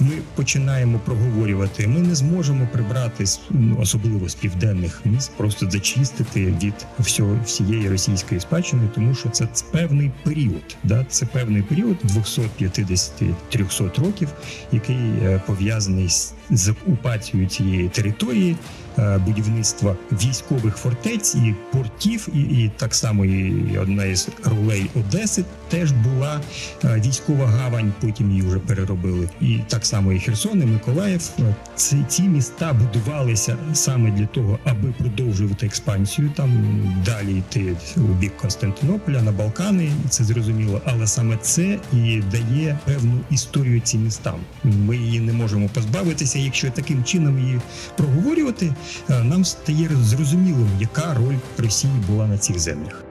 Ми починаємо проговорювати. Ми не зможемо прибрати особливо з південних міст, просто зачистити від всього всієї російської спадщини, тому що це певний період. Да? Це певний період 250-300 років, який е, пов'язаний з, окупацією цієї території, будівництва військових фортець і портів, і, і так само і одна із ролей Одеси теж була е, військова гавань. Потім її вже переробили. І так само і Херсон, і Миколаїв. Е, Ці, ці міста будувалися саме для того, аби продовжувати експансію, там далі йти у бік Константинополя на Балкани. Це зрозуміло, але саме це і дає певну історію цим містам. Ми її не можемо позбавитися. Якщо таким чином її проговорювати, е, нам стає зрозумілим, яка роль Росії була на цих землях.